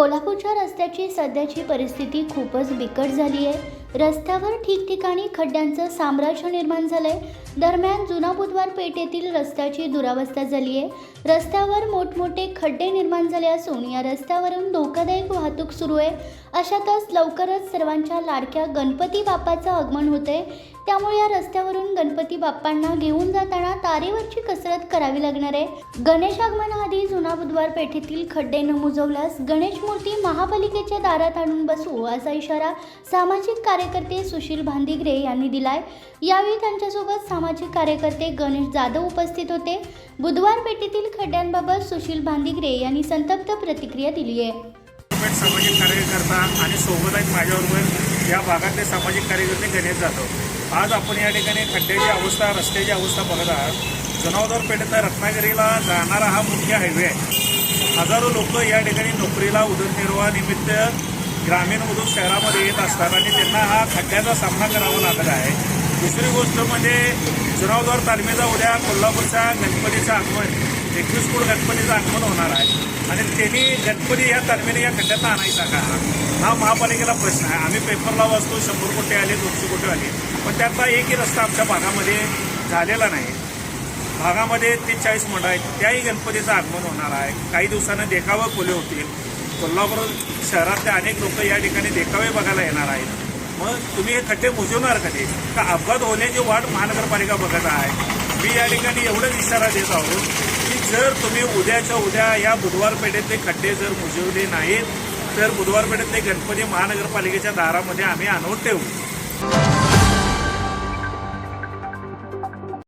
कोल्हापूरच्या रस्त्याची सध्याची परिस्थिती खूपच बिकट झाली आहे रस्त्यावर ठिकठिकाणी खड्ड्यांचं साम्राज्य निर्माण झालं आहे दरम्यान जुना बुधवार पेठेतील रस्त्याची दुरावस्था झाली आहे. रस्त्यावर मोठमोठे खड्डे निर्माण झाले असून या रस्त्यावरून धोकादायक वाहतूक सुरू आहे. अशातच लवकरच सर्वांच्या लाडक्या गणपती बाप्पाचं आगमन होते त्यामुळे या रस्त्यावरून गणपती बाप्पांना घेऊन जाताना तारेवरची कसरत करावी लागणार आहे. गणेश आगमनाआधी जुना बुधवार पेठेतील खड्डे न मुजवल्यास गणेश मूर्ती महापालिकेच्या दारात आणून बसू असा इशारा सामाजिक कार्यकर्ते सुशील भांदिगरे यांनी दिलाय. यावेळी त्यांच्यासोबत सामाजिक कार्यकर्ते गणेश जाधव उपस्थित होते. बुधवार पेठेतील खड्ड्यांबाबत सुशील भांदिगरे यांनी संतप्त प्रतिक्रिया दिली आहे. सामाजिक कार्यकर्ता आणि सोबत आहेत माझ्याबरोबर या भागातले सामाजिक कार्यकर्ते गणेश जाधव. आज आपण या ठिकाणी खड्ड्याची अवस्था रस्त्याची अवस्था बघत आहात. जनावदर पेठेत रत्नागिरीला जाणारा हा मुख्य हायवे आहे. हजारो लोक या ठिकाणी नोकरीला उदरनिर्वाहानिमित्त ग्रामीणमधून शहरामध्ये येत असतात आणि त्यांना हा खड्ड्याचा सामना करावा लागत आहे. दुसरी गोष्ट म्हणजे जुनावदर तालमीचा उद्या कोल्हापूरच्या गणपतीचं आगमन एकवीस कोट गणपतीचं आगमन होणार आहे. आणि त्यांनी गणपती या तालमीने या खड्ड्यात आणायचा का? हा महापालिकेला प्रश्न आहे. आम्ही पेपरला वाचतो शंभर कोटी आले दोनशे कोटी आले. पण त्यातला एकही रस्ता आमच्या भागामध्ये झालेला नाही. भागामध्ये तीस चाळीस मंडळ आहेत. त्याही गणपतीचं आगमन होणार आहे. काही दिवसानं देखावे खुले होतील. कोल्हापूर शहरातले अनेक लोक या ठिकाणी देखावे बघायला येणार आहेत. मग तुम्ही हे खड्डे का कधी का अपघात होण्याची वाट महानगरपालिका बघत आहे? मी या ठिकाणी एवढंच इशारा देत आहोत की जर तुम्ही उद्याच्या उद्या या बुधवार पेठेतले खड्डे जर मुजवले नाहीत तर बुधवार पेठेतले गणपती महानगरपालिकेच्या दारामध्ये आम्ही आणून ठेवू.